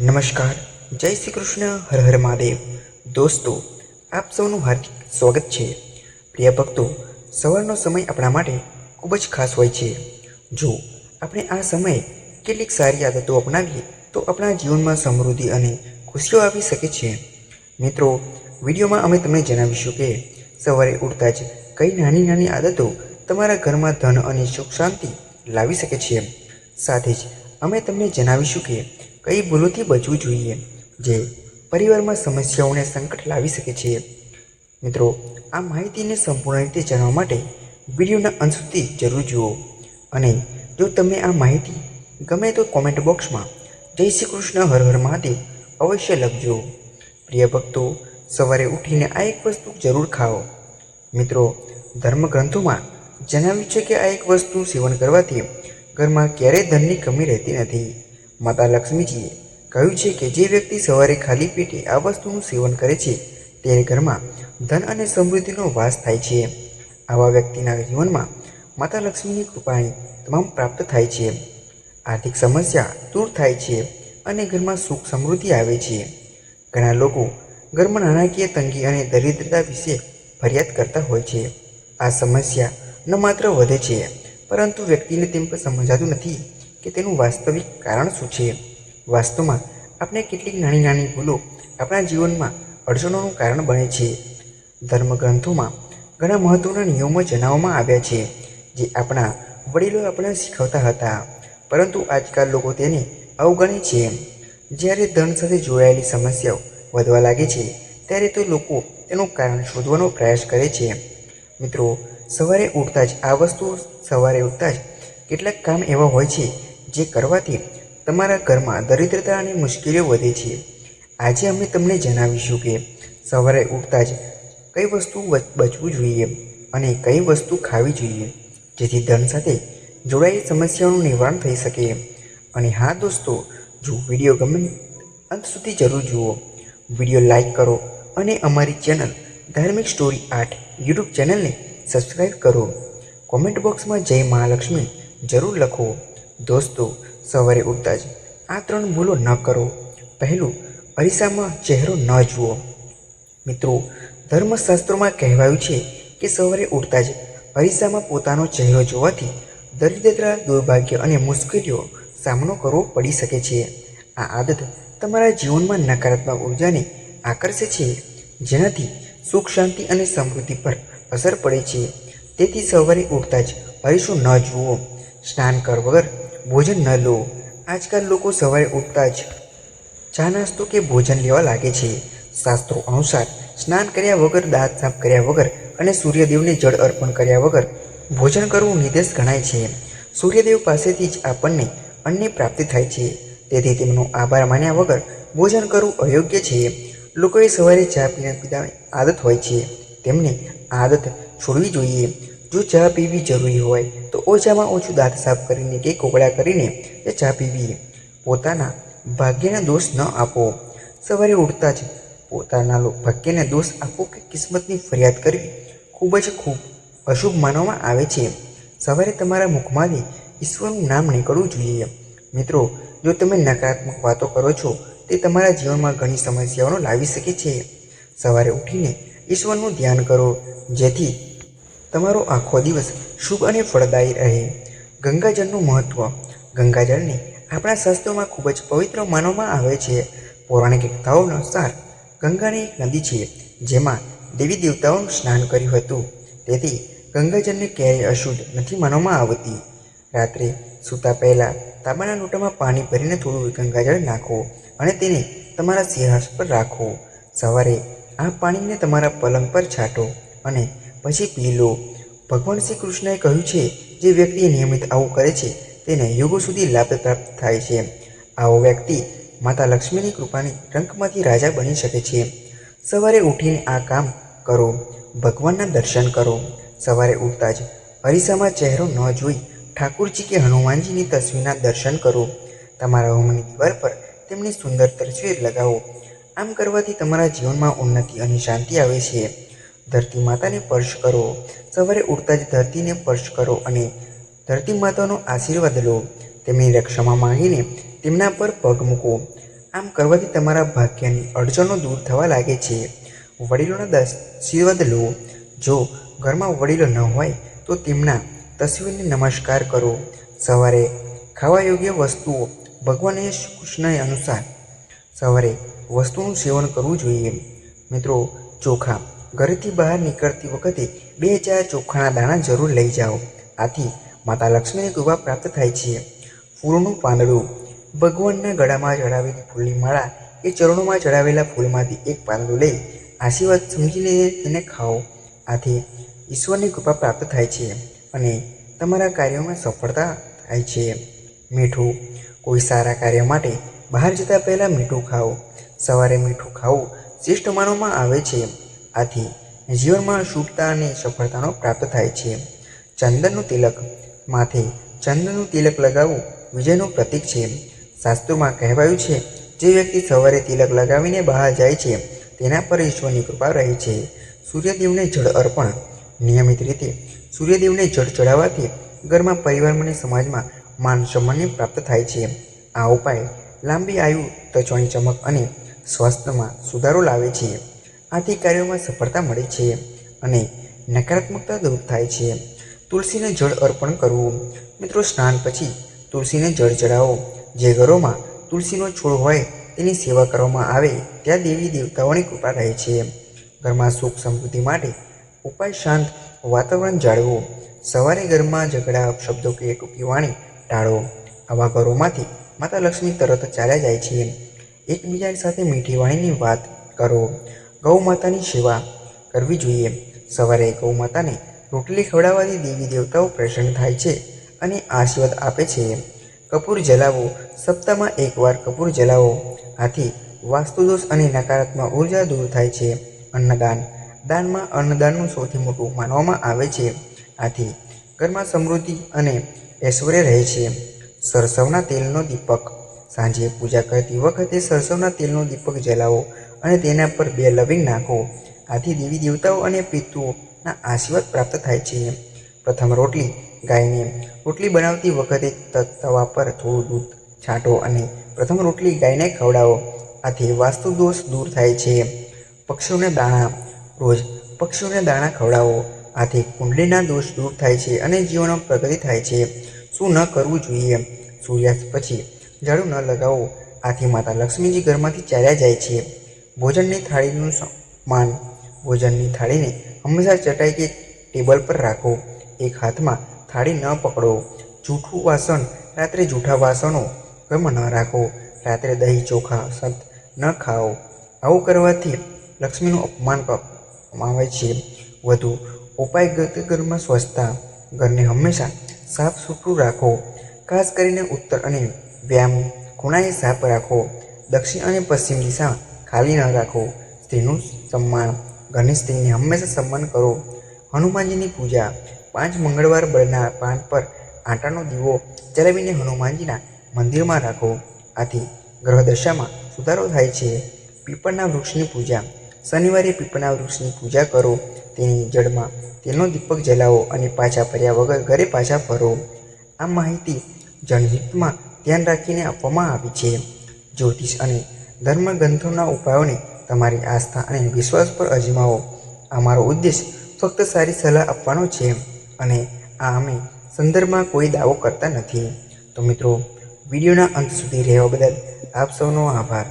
નમસ્કાર. જય શ્રી કૃષ્ણ. હર હર મહાદેવ. દોસ્તો, આપ સૌનું હાર્દિક સ્વાગત છે. પ્રિય ભક્તો, સવારનો સમય આપણા માટે ખૂબ જ ખાસ હોય છે. જો આપણે આ સમયે કેટલીક સારી આદતો અપનાવીએ, તો આપણા જીવનમાં સમૃદ્ધિ અને ખુશીઓ આવી શકે છે. મિત્રો, વિડીયોમાં અમે તમને જણાવીશું કે સવારે ઉઠતા જ કઈ નાની નાની આદતો તમારા ઘરમાં ધન અને સુખ શાંતિ લાવી શકે છે. સાથે જ અમે તમને જણાવીશું કે કઈ ભૂલોથી બચવું જોઈએ જે પરિવારમાં સમસ્યાઓને સંકટ લાવી શકે છે? મિત્રો, આ માહિતીને સંપૂર્ણ રીતે જાણવા માટે વિડીયોના અંત સુધી જરૂર જુઓ. અને જો તમને આ માહિતી ગમે તો કોમેન્ટ બોક્સમાં જય શ્રી કૃષ્ણ, હર હર મહાદેવ અવશ્ય લખજો. પ્રિય ભક્તો, સવારે ઉઠીને આ એક વસ્તુ જરૂર ખાઓ. મિત્રો, ધર્મગ્રંથોમાં જણાવ્યું છે કે આ એક વસ્તુ સેવન કરવાથી ઘરમાં ક્યારેય ધનની કમી રહેતી નથી. માતા લક્ષ્મીજીએ કહ્યું છે કે જે વ્યક્તિ સવારે ખાલી પેટે આ વસ્તુનું સેવન કરે છે, તે ઘરમાં ધન અને સમૃદ્ધિનો વાસ થાય છે. આવા વ્યક્તિના જીવનમાં માતા લક્ષ્મીની કૃપાની તમામ પ્રાપ્ત થાય છે. આર્થિક સમસ્યા દૂર થાય છે અને ઘરમાં સુખ સમૃદ્ધિ આવે છે. ઘણા લોકો ઘરમાં નાણાકીય તંગી અને દરિદ્રતા વિશે ફરિયાદ કરતા હોય છે. આ સમસ્યા ન માત્ર વધે છે, પરંતુ વ્યક્તિને તેમ પણ સમજાતું નથી. કે તેનું વાસ્તવિક કારણ શું છે? વાસ્તવમાં આપણે કેટલીક નાની નાની ભૂલો આપણા જીવનમાં અડચણોનું કારણ બને છે. ધર્મગ્રંથોમાં ઘણા મહત્ત્વના નિયમો જણાવવામાં આવ્યા છે, જે આપણા વડીલો આપણને શીખવતા હતા. પરંતુ આજકાલ લોકો તેને અવગણે છે. જ્યારે ધન સાથે જોડાયેલી સમસ્યાઓ વધવા લાગે છે, ત્યારે તો લોકો તેનું કારણ શોધવાનો પ્રયાસ કરે છે. મિત્રો, સવારે ઉઠતા જ આ વસ્તુ સવારે ઉઠતા જ કેટલાક કામ એવા હોય છે જે કરવાથી તમારા ઘરમાં દરિદ્રતા અને મુશ્કેલીઓ વધે છે. આજે અમે તમને જણાવીશું કે સવારે ઉઠતા જ કઈ વસ્તુ બચવું જોઈએ અને કઈ વસ્તુ ખાવી જોઈએ, જેથી ધન સાથે જોડાયેલી સમસ્યાઓનું નિવારણ થઈ શકે. અને હા દોસ્તો, જો વીડિયો ગમે અંત સુધી જરૂર જુઓ, વીડિયો લાઈક કરો અને અમારી ચેનલ ધાર્મિક સ્ટોરી આર્ટ યુટ્યુબ ચેનલને સબસ્ક્રાઈબ કરો. કોમેન્ટ બોક્સમાં જય મહાલક્ષ્મી જરૂર લખો. દોસ્તો, સવારે ઉઠતા જ આ ત્રણ ભૂલો ન કરો. પહેલું, અરીસામાં ચહેરો ન જુઓ. મિત્રો, ધર્મશાસ્ત્રોમાં કહેવાયું છે કે સવારે ઉઠતા જ અરીસામાં પોતાનો ચહેરો જોવાથી દરિદ્રતા, દુર્ભાગ્ય અને મુશ્કેલીઓ સામનો કરવો પડી શકે છે. આ આદત તમારા જીવનમાં નકારાત્મક ઉર્જાને આકર્ષે છે, જેનાથી સુખ, શાંતિ અને સમૃદ્ધિ પર અસર પડે છે. તેથી સવારે ઉઠતા જ અરીસો ન જુઓ. સ્નાન કર વગર ભોજન ન લો. આજકાલ લોકો સવારે ઉઠતા જ ચા નાસ્તો કે ભોજન લેવા લાગે છે. શાસ્ત્રો અનુસાર સ્નાન કર્યા વગર દાંત સાફ કર્યા વગર અને સૂર્યદેવને જળ અર્પણ કર્યા વગર ભોજન કરવું નિર્દેશ ગણાય છે. સૂર્યદેવ પાસેથી જ આપણને અન્ન પ્રાપ્તિ થાય છે. તેથી તેમનો આભાર માન્યા વગર ભોજન કરવું અયોગ્ય છે. લોકોએ સવારે ચા પીને પીતાની આદત હોય છે. તેમને આદત છોડવી જોઈએ. જો ચા પીવી જરૂરી હોય ઓછામાં ઓછું દાંત સાફ કરીને કે કોગળા કરીને એ ચા પીવી પોતાના ભાગ્યને દોષ ન આપો. સવારે ઉઠતા જ પોતાના ભાગ્યને દોષ આપો કે કિસ્મતની ફરિયાદ કરવી ખૂબ જ ખૂબ અશુભ માનવામાં આવે છે. સવારે તમારા મુખમાંથી ઈશ્વરનું નામ નીકળવું જોઈએ. મિત્રો, જો તમે નકારાત્મક વાતો કરો છો, તે તમારા જીવનમાં ઘણી સમસ્યાઓનો લાવી શકે છે. સવારે ઉઠીને ઈશ્વરનું ધ્યાન કરો, જેથી તમારો આખો દિવસ શુભ અને ફળદાયી રહે. ગંગાજળનું મહત્ત્વ ગંગાજળને આપણા શાસ્ત્રોમાં ખૂબ જ પવિત્ર માનવામાં આવે છે. પૌરાણિક કથાઓ અનુસાર ગંગાની એક નદી છે, જેમાં દેવી દેવતાઓનું સ્નાન કર્યું હતું. તેથી ગંગાજળને ક્યારેય અશુદ્ધ નથી માનવામાં આવતી. રાત્રે સૂતા પહેલાં તાંબાના લોટામાં પાણી ભરીને થોડું ગંગાજળ નાખો અને તેને તમારા સિંહાસ પર રાખો. સવારે આ પાણીને તમારા પલંગ પર છાંટો અને પછી પી લો ભગવાન શ્રી કૃષ્ણએ કહ્યું છે, જે વ્યક્તિ નિયમિત આવું કરે છે, તેને યુગો સુધી લાભ પ્રાપ્ત થાય છે. આવો વ્યક્તિ માતા લક્ષ્મીની કૃપાની રંકમાંથી રાજા બની શકે છે. સવારે ઉઠીને આ કામ કરો, ભગવાનના દર્શન કરો. સવારે ઉઠતા જ અરીસામાં ચહેરો ન જોઈ ઠાકુરજી કે હનુમાનજીની તસવીરના દર્શન કરો. તમારા હોમની દિવાલ પર તેમની સુંદર તસવીર લગાવો. આમ કરવાથી તમારા જીવનમાં ઉન્નતિ અને શાંતિ આવે છે. ધરતી માતાને સ્પર્શ કરો. સવારે ઉઠતા જ ધરતીને સ્પર્શ કરો અને ધરતી માતાનો આશીર્વાદ લો. તેમની રક્ષામાં માંગીને તેમના પર પગ મૂકો. આમ કરવાથી તમારા ભાગ્યની અડચણો દૂર થવા લાગે છે. વડીલોના આશીર્વાદ લો. જો ઘરમાં વડીલો ન હોય, તો તેમના તસવીરને નમસ્કાર કરો. સવારે ખાવા યોગ્ય વસ્તુઓ ભગવાન શ્રી કૃષ્ણને અનુસાર સવારે વસ્તુનું સેવન કરવું જોઈએ. મિત્રો, ચોખા. ઘરેથી બહાર નીકળતી વખતે બે ચાર ચોખાના દાણા જરૂર લઈ જાઓ. આથી માતા લક્ષ્મીની કૃપા પ્રાપ્ત થાય છે. ફૂલનું પાંદડું. ભગવાનના ગળામાં ચડાવેલી ફૂલની માળા એ ચરણોમાં ચડાવેલા ફૂલમાંથી એક પાંદડું લઈ આશીર્વાદ સમજીને તેને ખાઓ. આથી ઈશ્વરની કૃપા પ્રાપ્ત થાય છે અને તમારા કાર્યોમાં સફળતા થાય છે. મીઠું. કોઈ સારા કાર્ય માટે બહાર જતાં પહેલાં મીઠું ખાઓ. સવારે મીઠું ખાવું શ્રેષ્ઠ માનવામાં આવે છે. આથી જીવનમાં શુભતા અને સફળતાનો પ્રાપ્ત થાય છે. ચંદનનું તિલક. માથે ચંદનનું તિલક લગાવવું વિજયનું પ્રતીક છે. શાસ્ત્રોમાં કહેવાયું છે, જે વ્યક્તિ સવારે તિલક લગાવીને બહાર જાય છે, તેના પર ઈશ્વરની કૃપા રહે છે. સૂર્યદેવને જળ અર્પણ. નિયમિત રીતે સૂર્યદેવને જળ ચડાવવાથી ઘરમાં પરિવારમાં અને સમાજમાં માન સન્માનને પ્રાપ્ત થાય છે. આ ઉપાય લાંબી આયુ ત્વચાની ચમક અને સ્વાસ્થ્યમાં સુધારો લાવે છે. આથી કાર્યોમાં સફળતા મળે છે અને નકારાત્મકતા દૂર થાય છે. તુલસીને જળ અર્પણ કરવું. મિત્રો, સ્નાન પછી તુલસીને જળ ચડાવો જે ઘરોમાં તુલસીનો છોડ હોય તેની સેવા કરવામાં આવે ત્યાં દેવી દેવતાઓની કૃપા રહે છે. ઘરમાં સુખ સમૃદ્ધિ માટે ઉપાય શાંત વાતાવરણ જાળવો. સવારે ઘરમાં ઝઘડા, શબ્દો કે ટૂંકી વાણી ટાળો. આવા ઘરોમાંથી માતા લક્ષ્મી તરત ચાલ્યા જાય છે. એકબીજા સાથે મીઠી વાણીની વાત કરો. ગૌ માતાની સેવા કરવી જોઈએ. સવારે ગૌ માતાને રોટલી ખવડાવવાથી દેવી દેવતાઓ પ્રસન્ન થાય છે અને આશીર્વાદ આપે છે. કપૂર જલાવો. સપ્તાહમાં એકવાર કપૂર જલાવો. આથી વાસ્તુદોષ અને નકારાત્મક ઊર્જા દૂર થાય છે. અન્નદાન. દાનમાં અન્નદાનનું સૌથી મોટું માનવામાં આવે છે. આથી ઘરમાં સમૃદ્ધિ અને ઐશ્વર્ય રહે છે. સરસવના તેલનો દીપક. સાંજે પૂજા કરતી વખતે સરસવના તેલનો દીપક જલાવો. અને તેના પર બે લવિંગ નાખો. આથી દેવી દેવતાઓ અને પિતૃઓના આશીર્વાદ પ્રાપ્ત થાય છે. પ્રથમ રોટલી ગાયને. રોટલી બનાવતી વખતે તવા પર થોડું દૂધ છાંટો અને પ્રથમ રોટલી ગાયને ખવડાવો. આથી વાસ્તુ દોષ દૂર થાય છે. પક્ષીઓને દાણા. રોજ પક્ષીઓને દાણા ખવડાવો. આથી કુંડલીના દોષ દૂર થાય છે અને જીવનમાં પ્રગતિ થાય છે. શું ન કરવું જોઈએ? સૂર્યાસ્ત પછી ઝાડુ ન લગાવો. આથી માતા લક્ષ્મીજી ઘરમાંથી ચાલ્યા જાય છે. ભોજનની થાળીનું માન ભોજનની થાળીને હંમેશા ચટાઈ કે ટેબલ પર રાખો. એક હાથમાં થાળી ન પકડો. જૂઠું વાસણ, રાત્રે જૂઠા વાસણો ઘરમાં ન રાખો. રાત્રે દહીં ચોખા સંત ન ખાઓ. આવું કરવાથી લક્ષ્મીનું અપમાન આવે છે. વધુ ઉપાય ઘરમાં સ્વચ્છતા. ઘરને હંમેશા સાફ સુથરું રાખો. ખાસ કરીને ઉત્તર અને વ્યાયામ ખૂણાએ સાફ રાખો. દક્ષિણ અને પશ્ચિમ દિશા ખાલી ન રાખો. સ્ત્રીનું સન્માન, ઘરની સ્ત્રીને હંમેશા સન્માન કરો. હનુમાનજીની પૂજા, પાંચ મંગળવાર બળના પાન પર આટાનો દીવો ચલાવીને હનુમાનજીના મંદિરમાં રાખો. આથી ગ્રહદશામાં સુધારો થાય છે. પીપળના વૃક્ષની પૂજા, શનિવારે પીપળના વૃક્ષની પૂજા કરો. તેની જડમાં તેલનો દીપક જલાવો અને પાછા ફર્યા વગર ઘરે પાછા ફરો. આ માહિતી જનહિતમાં ધ્યાન રાખીને આપવામાં આવી છે. જ્યોતિષ અને ધર્મગ્રંથોના ઉપાયોને તમારી આસ્થા અને વિશ્વાસ પર અજમાવો. અમારો ઉદ્દેશ ફક્ત સારી સલાહ આપવાનો છે અને આ અમે સંદર્ભમાં કોઈ દાવો કરતા નથી. તો મિત્રો, વિડીયોના અંત સુધી રહેવા બદલ આપ સૌનો આભાર.